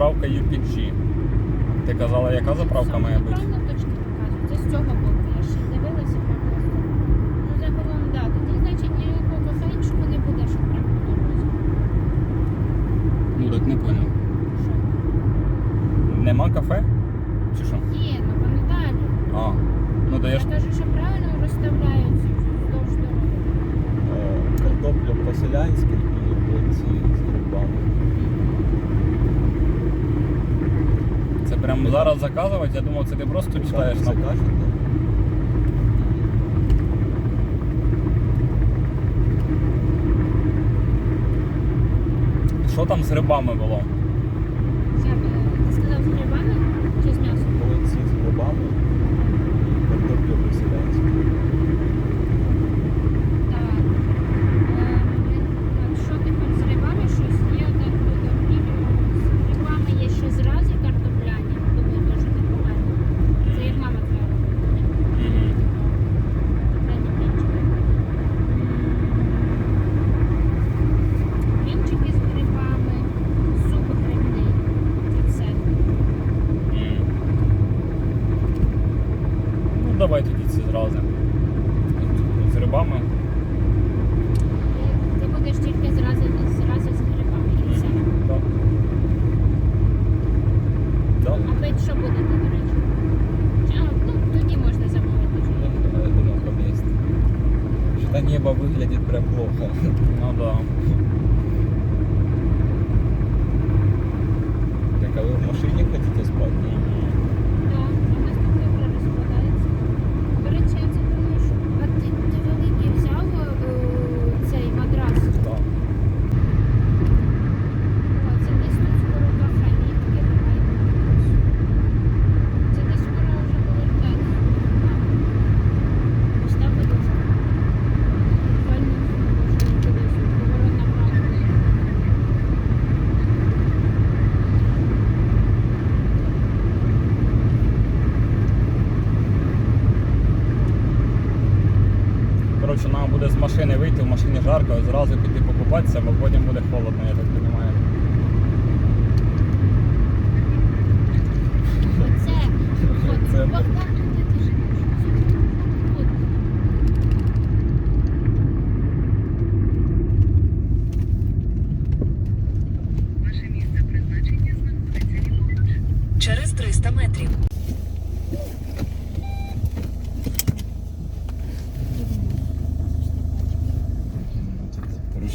заправка UPG. Ти казала, яка заправка має бути? Правильно точки показують. Це з цього боку. Я ще дивилася прямо. Ну, загалом, да. Тоді, значить, ніякого іншого не буде, що прямо дорозі. Ну так не поняв. Що? Нема кафе? раз заказувати, я думав, це ти просто читаєш на Що там з грибами було? місяць одразу з грибами. Ти будеш тільки зразу, зразу з грибами і все. Так. Да. А пить що буде, до речі? Чи, а, ну, Я думал, есть. что небо выглядит прям плохо. Ну да. Так, а вы в машине?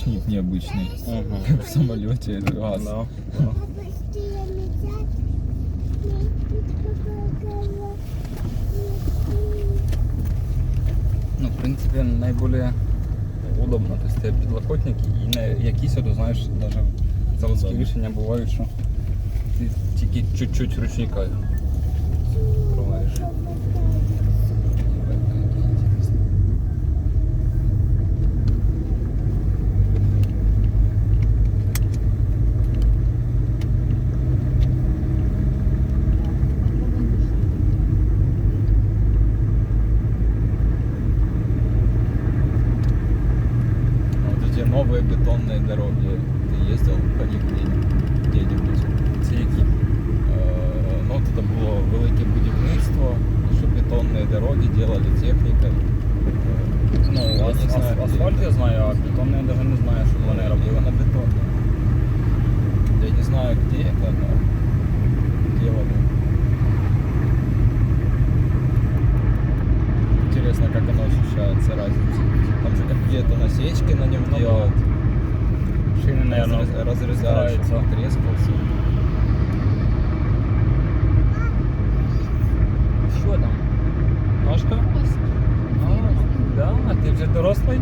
ночник необычный. Ага. В самолете это газ. Да. Ну, в принципе наиболее удобно. то есть э, підлокотники і на э, якісь, от, знаєш, навіть заводські рішення бувають, що ти тільки чуть-чуть ручника. Nairobi. дорослий.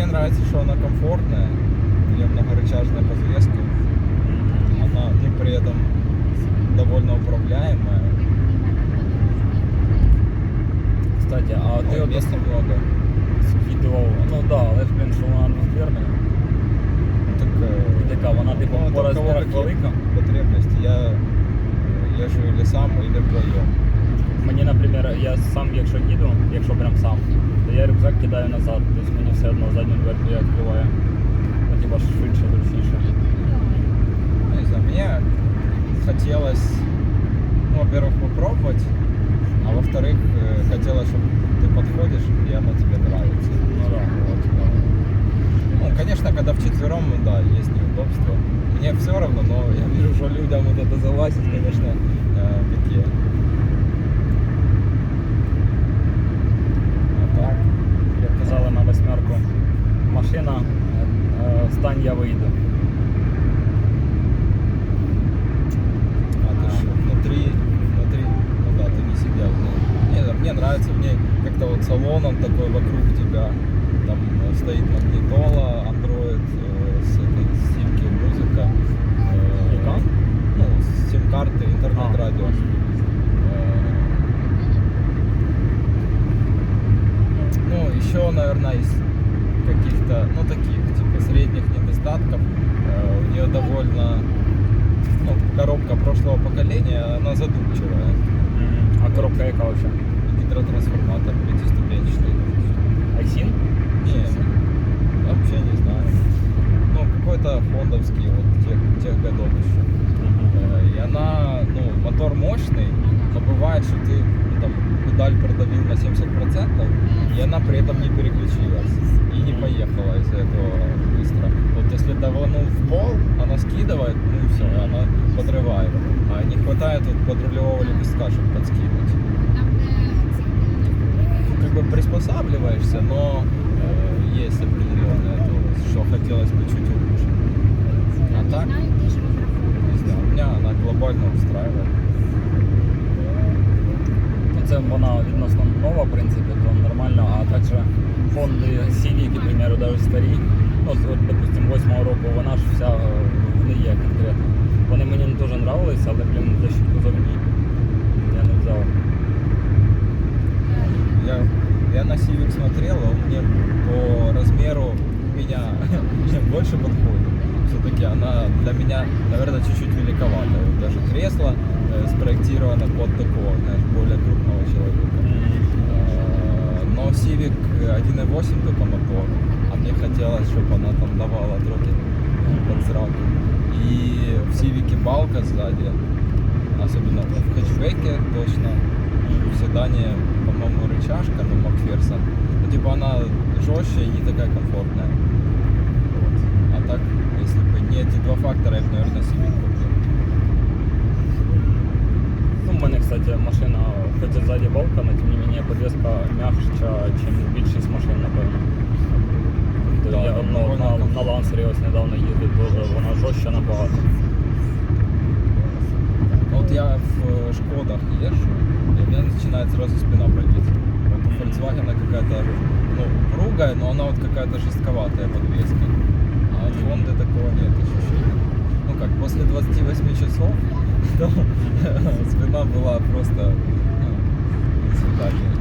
мне нравится, что она комфортная, у нее многорычажная подвеска, она ну, при этом довольно управляемая, Кстати, а ти ну, от места много. скидував, ну да, але ж блін, що вона не фермер. Ну, так, э, І така, вона типу ну, по это у кого розмірах какие велика. потребности. Я э, езжу или сам, или вдвоем. Мені, наприклад, я сам, якщо їду, якщо прям сам, то я рюкзак кидаю назад, тобто мені все одно задню дверку я відкриваю. Ну, типа швидше, зручніше. Ну, Не знаю, мне хотелось, ну, во-первых, попробовать, а во-вторых, э, хотелось, чтобы ты подходишь, и оно тебе нравится. Ну да. Вот. Ну, конечно, когда вчетвером, ну да, есть неудобства. Мне все равно, но я вижу, что людям вот это залазить, конечно, еще, наверное, из каких-то, ну, таких, типа, средних недостатков, э, у нее довольно, ну, коробка прошлого поколения, она задумчивая. А коробка яка вообще? Гидротрансформатор пятиступенчатый. Айсін? Не, вообще не знаю. Ну, какой-то фондовский, вот, тех, тех годов еще. Э, И она, ну, мотор мощный, но бывает, что ты педаль продавил на 70%, и она при этом не переключилась и не поехала из-за этого быстро. Вот если даванул в пол, она скидывает, ну и все, она подрывает. А не хватает вот подрулевого лепестка, чтобы подскинуть. Ну, как бы приспосабливаешься, но э, есть определенное, то, что хотелось бы чуть улучшить. А так, не знаю, меня она глобально устраивает Ну, це вона відносно нова, в принципі, то нормально, а також фонди Civic, к примеру, навіть старі, ну, от, допустим, 8 року, вона ж вся е, гниє конкретно. Вони мені не дуже нравились, але, блін, за щитку завні я не взяв. Я, я на Civic смотрел, он мне по размеру меня больше подходит. Все-таки она для меня, наверное, чуть-чуть великовата. Вот даже кресло э, спроектировано под такого, знаешь, более крупного человека. Э, Но Civic 1.8 только мотор, а мне хотелось, чтобы она там давала трохи под зраку. И в Civic балка сзади, особенно в хэтчбеке точно, в седане, по-моему, рычажка, ну, Макферсон. Ну, типа она жестче и не такая комфортная. Вот. А так, если бы не эти два фактора, я бы, наверное, Civic купил. Ну, в мене, кстати, машина, хоч і ззаді балка, але тим не менее подвеска м'якша, ніж більшість машин, напевно. Тобто Да, я ну, ну, довольно на, комфортно. на лансері ось недавно їздив, теж вона жорстча набагато. Ну, Вот я в э, Шкодах езжу, и у меня начинает сразу спина болеть. Вот у Volkswagen какая-то, ну, упругая, но она вот какая-то жестковатая подвеска. А от Honda такого нет ощущения. Ну как, после 28 часов, то спина была просто ну, свидания.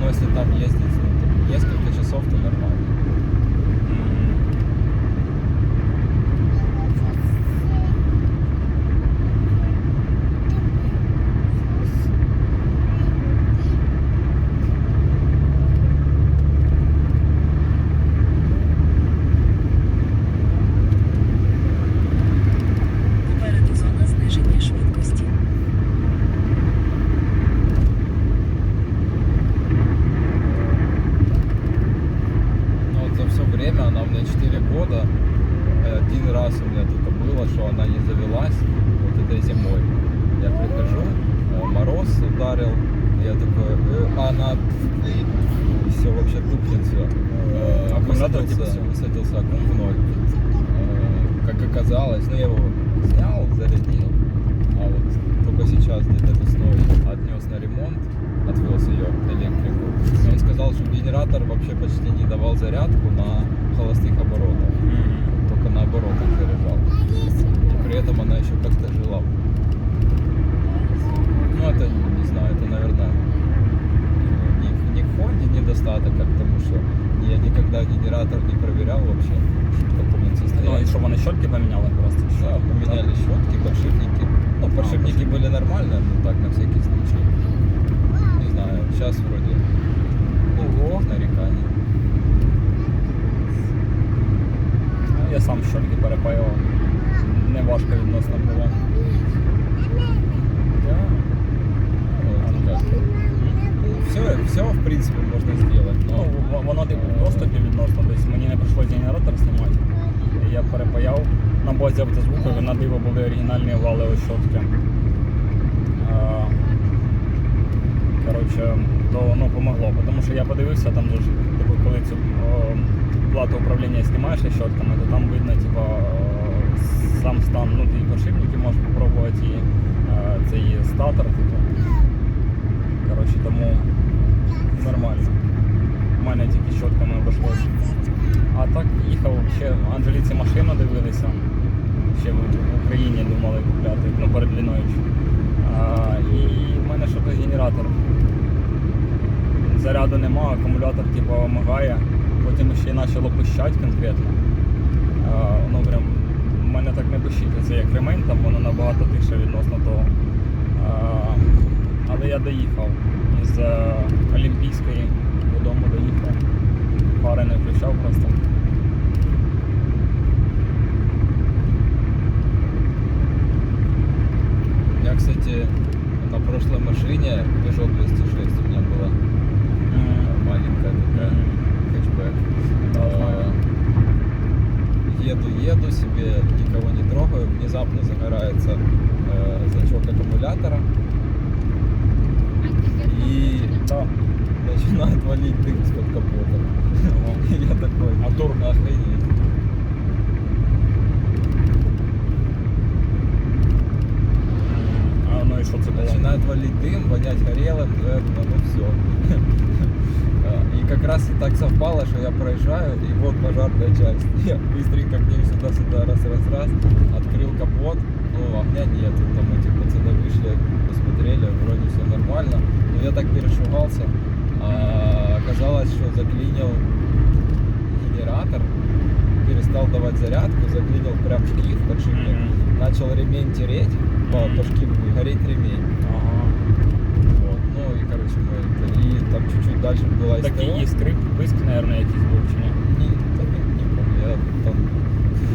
Но если там ездить ну, несколько часов, то нормально. время, она у меня 4 года. Э, Один раз у меня только было, что она не завелась, вот этой зимой. Я прихожу, э, мороз ударил, я такой, э, она все вообще тухнет все. Аккумулятор типа высадился, всё? высадился аккум в ноль. Как оказалось, ну я его снял, зарядил, а вот только сейчас где-то весной отнес на ремонт, отвез ее электрику. И он сказал, что генератор вообще почти не давал зарядку на холостых оборотах, только на оборотах заряжал. И при этом она еще как-то жила. Ну это, не знаю, это, наверное, не, не к Хонде недостаток, а к тому, что я никогда генератор не проверял вообще, в каком он Ну, состоянии. і що вони щотки поміняли просто? Да, поменяли щетки, подшипники. Ну, подшипники были нормальные, но так, на всякий случай. Не знаю, сейчас вроде Ого. нареканий. Я сам щотки перепаював. Не відносно було. Все, все, в принципе, можно сделать. Ну, воно типу в доступі відносно, тобто мені не прийшлося генератор знімати. Я перепаяв на базі автозвуку, на диво були оригінальні валеві щотки. Коротше, то воно помогло, тому що я подивився, там же ж, типу, коли цю о, плату управління знімаєш щотками, то там видно, типу, сам стан, ну і подшипники можеш спробувати, і е, цей статор, типу. Коротше, тому нормально. У мене тільки щотками обійшлося. А так їхав ще Анжеліці машину дивилися. Ще в Україні думали купляти, ну перед. А, і в мене що то генератор. Заряду нема, акумулятор типу вимагає. Потім ще й почало пищати конкретно. А, ну прям в мене так не пищить. Це як ремень, там воно набагато тише відносно того. Але я доїхав з Олімпійської додому доїхав. Фари не включав просто. я, кстати, на прошлой машине Peugeot Раз и так совпало, что я проезжаю, и вот пожарная часть. Я быстренько к ним сюда-сюда, раз-раз-раз, открыл капот, ну огня нету, там эти пацаны вышли, посмотрели, вроде все нормально. Но я так перешугался, а оказалось, что заклинил генератор, перестал давать зарядку, заклинил прям шкив, подшипник, начал ремень тереть по, по шкиву и гореть ремень. Ну и там чуть-чуть дальше была СТО. і скрип, писк, мабуть, якийсь був чи ні? Не, помню, я там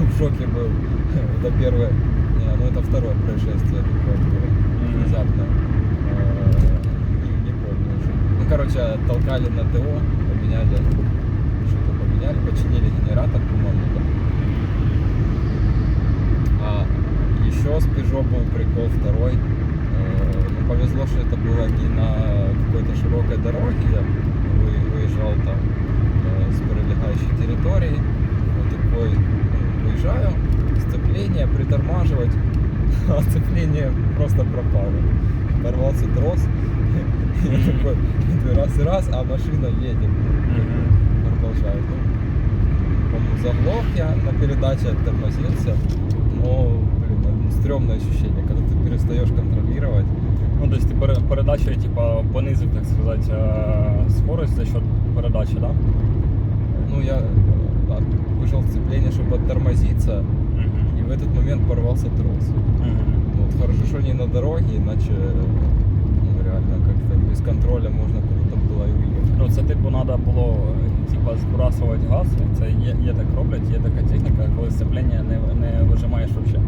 в шоке был. Это первое, не, ну это второе происшествие такое было, внезапно. Э, Не, не помню уже. Ну короче, толкали на ТО, поменяли, что-то поменяли, починили генератор, по-моему, да. А еще с Peugeot был прикол второй. Э, Ну, повезло, что это было не на какой-то широкой дороге. Я вы- выезжал там э, с прилегающей территории. Вот такой ну, выезжаю, сцепление, притормаживать. А сцепление просто пропало. Порвался трос. Я такой раз и раз, а машина едет. Продолжаю. Ну, заглох я на передаче оттормозился. Но, блин, стрёмное ощущение, когда ты перестаешь контролировать Ну, тобто ти пере- передачею, типа, понизив, так сказати, е, скорость за счет передачі, да? Ну, я э, от- вышел в сцепление, чтобы оттормозиться, и в этот момент порвался трос. Вот, хорошо, что не на дороге, иначе ну, реально как-то без контроля можно куда-то было и уехать. Ну, це типу треба було е, типа, збрасувати газ. Це є, є так роблять, є така техніка, коли сцеплення не, не вижимаєш взагалі.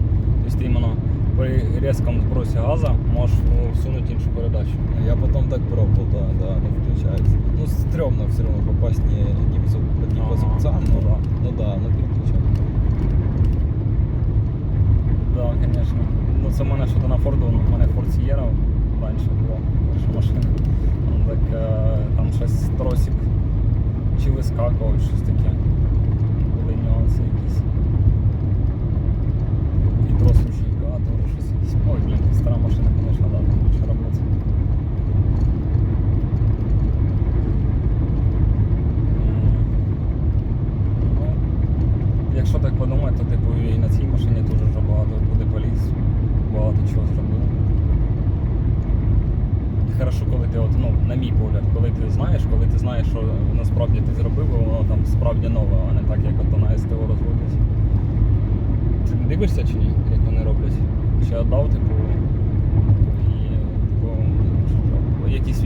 Тобто ти іменно при різкому збросі газу можеш ну, всунути іншу передачу. Я потом так пробовал, да, да, ну включается. Ну, стрёмно все равно попасть не, не, по, не по зубцам, ну но, да. ну да, ну переключать. Так, да, звісно. Ну це в мене що то на Форду, у мене Ford Sierra раніше було, перша машина. Ну, Так е, там щось тросик чи вискакував, щось таке.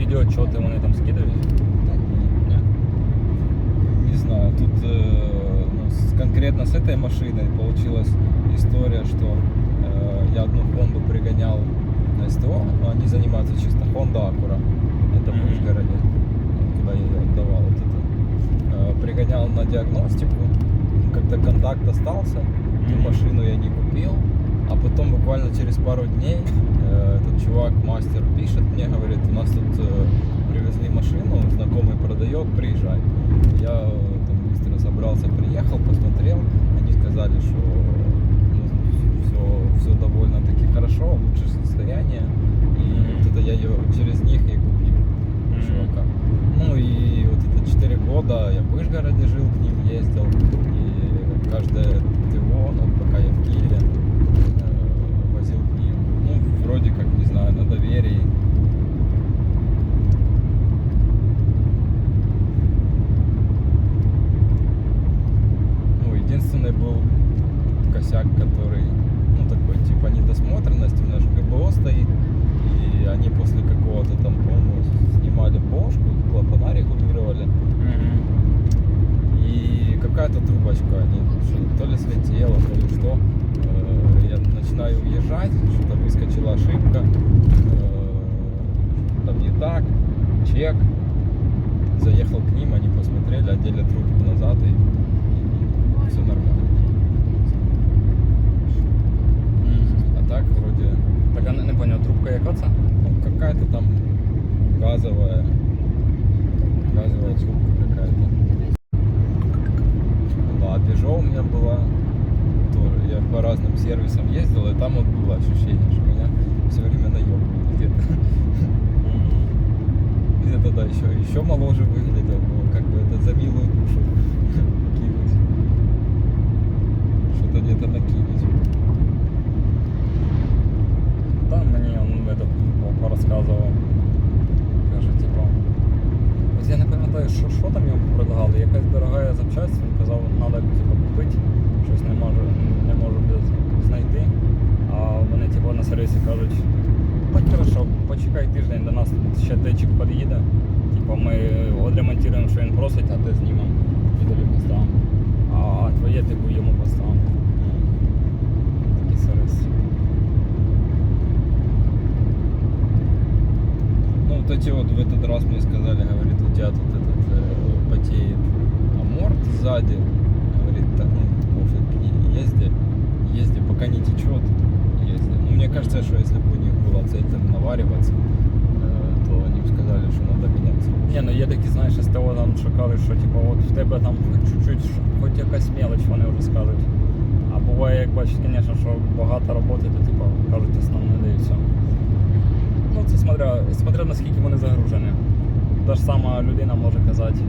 Відеоотчоти вони там скидають? Да, не, Ні? не знаю, тут э, ну, конкретно с этой машиной получилась история, что э, я одну Хонду пригонял на СТО, но они занимаются чисто Honda Acura. Это в. Вышгороде, куда я ее отдавал. Вот это. Э, пригонял на диагностику, как-то контакт остался, ту Мгм. машину я не купил, а потом буквально через пару дней э, этот чувак, мастер, пишет мне, говорит, у нас тут э, привезли машину, знакомый продает, приезжай. Я там быстро собрался, приехал, посмотрел, они сказали, что все, все довольно-таки хорошо, лучшее состояние, и вот это я ее через них и купил, Мгм. чувака. Ну и вот это 4 года я в Вышгороде жил, к ним ездил, и каждое ТО, ну, пока я в Киеве, ним. Ну, вроде как, не знаю, на доверии. Ну, единственный был косяк, который, ну, такой, типа, недосмотренность, у меня же ГБО стоит, и они после какого-то там, по-моему, снимали бошку, клапана регулировали, Мгм. и какая-то трубочка, они что- то ли слетела, то ли что. Э, Я начинаю уезжать, что-то выскочила ошибка, э, там не так, чек. Заехал к ним, они посмотрели, одели трубку назад и, все нормально. А так вроде Так я не, не поняв, трубка яка це? ну, какая-то там газовая, газовая трубка какая-то. Ну Да, Peugeot у меня была тоже. Я по разным сервисам ездил, и там вот было ощущение, что меня все время наебывают где-то. Где-то да, еще, еще моложе выглядел, но как бы это за милую душу кинуть. Что-то где-то накинуть. Та мені он этот по- порозказував. Каже, типу. Ось я не пам'ятаю, що, що там йому предлагали. Якась дорога запчасть, він казав, треба типу, купити. Щось не можу, не можу без знайти. А вони типу, на сервісі кажуть, так хорошо, почекай тиждень, до нас тут ще течик під'їде. Типу, ми відремонтуємо, що він просить, а ти знімемо і тобі поставимо. А твоє типу йому поставимо. Такий сервіс. Ну, вот эти вот в этот раз мне сказали, говорит, у тебя тут этот э, потеет аморт сзади. Говорит, так, ну, пофиг, и езди, езди, пока не течет, езди. Ну, мне кажется, что если бы у них была цель там навариваться, э, то они бы сказали, что надо меняться. Ні, ну є такі, знаєш, СТО там що кажуть, що типу, от в тебе там хоч чуть-чуть, що- хоч якась мелоч, вони вже скажуть. А буває, як бачиш, звісно, що багато роботи, то типу, кажуть основне, да і все. Ну, це смотря, смотря наскільки вони загружені. Та ж сама людина може казати,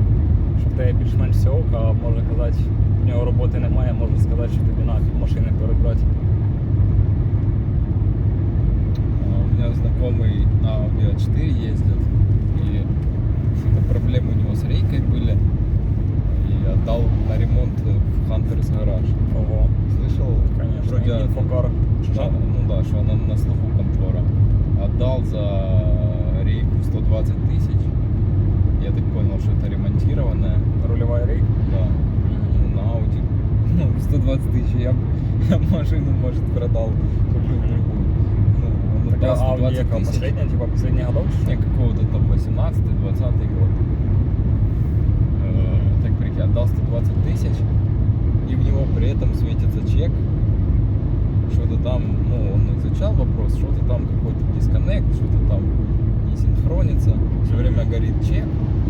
що в тебе більш-менш все ок, а може казати, в нього роботи немає, може сказати, що тобі на машини перебрати. Знакомый на Audi A4 ездит, и какие-то проблемы у него с рейкой были, и отдал на ремонт в Хантерс гараж. Ого, Слышал? звісно. Вроде Інфокар. Да, ну да, что она на слуху контора. Отдал за рейку 120 тысяч. Я так понял, что это ремонтированная. Рульова рейк. Да. Ну, на Audi. Ну, 120 тысяч. Я, я машину, может, продал, купил другую. А Audi 120 яка? тысяч. Последняя, типа последних годов? Не, какого-то там 18-20 год. Э, Так прикинь, отдал 120 тысяч, и в него при этом светится чек. Что-то там, ну, он изучал вопрос, что-то там какой-то дисконнект, что-то там не синхронится. Все время горит чек.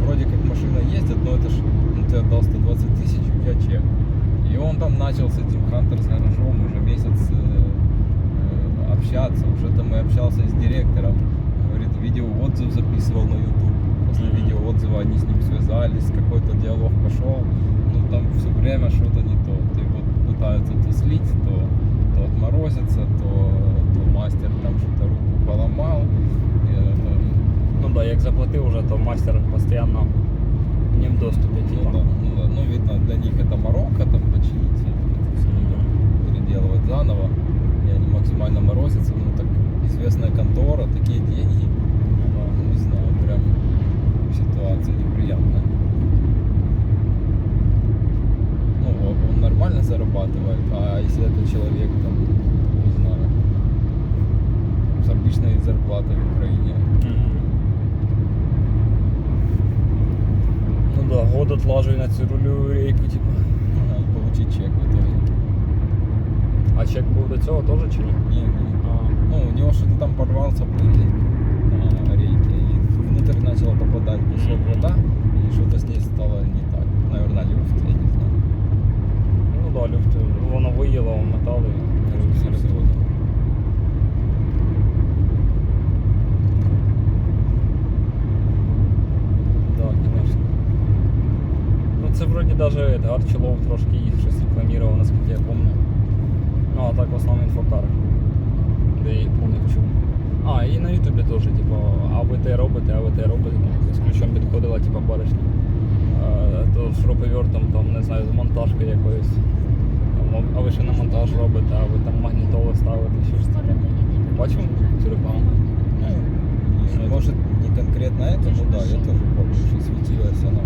Вроде как машина ездит, но это ж, ну, ты отдал 120 тысяч, у тебя чек. И он там начал с этим Хантер с гаражом уже месяц э, общаться. Уже там и общался с директором. Говорит, видеоотзыв записывал на YouTube. После Мгм. видеоотзыва они с ним связались, какой-то диалог пошел. Ну там все время что-то не то. Ты вот пытаются то слить, то, то отморозиться, то, то мастер там что-то руку поломал. Э, Ну да, як заплатив уже, то мастер постійно не в доступі, Ну типа. да, ну да. Ну, видно, для них это морока, там починить переделывать заново. И они максимально морозятся. Ну, так известная контора, такие деньги. Ну, не знаю, прям ситуация неприятная. Ну, он нормально зарабатывает, а если это человек, там, не знаю, с обычной зарплатой в Украине. Ну да, год отлаживаю на цю рейку, типа. получить чек. А чек був до цього теж чи ні? Не, не, А, Ну, у него что-то там порвался пыльник на рейке, и внутрь начала попадать кусок Мгм. вода, и что-то с ней стало не так. Наверное, люфт, я не знаю. ну да, люфт, воно виїло в метал і Скорее всего, да. Да, конечно. Ну це вроді даже это, Арчилов трошки їх щось рекламував, наскільки я пам'ятаю. Ну а так в основному інфокар. Де я їх помнив чув. А, і на Ютубі теж, типу, а ви те робите, а ви те робите. З ключом підходила, типу, баришня. Е, То шуруповертом, там, не знаю, з монтажки якоїсь. Там, А ви ще на монтаж робите, а ви там магнітоли ставите, щось таке. Бачив цю рекламу? Ну, не- может, не конкретно это, но да, я тоже помню, что светилась она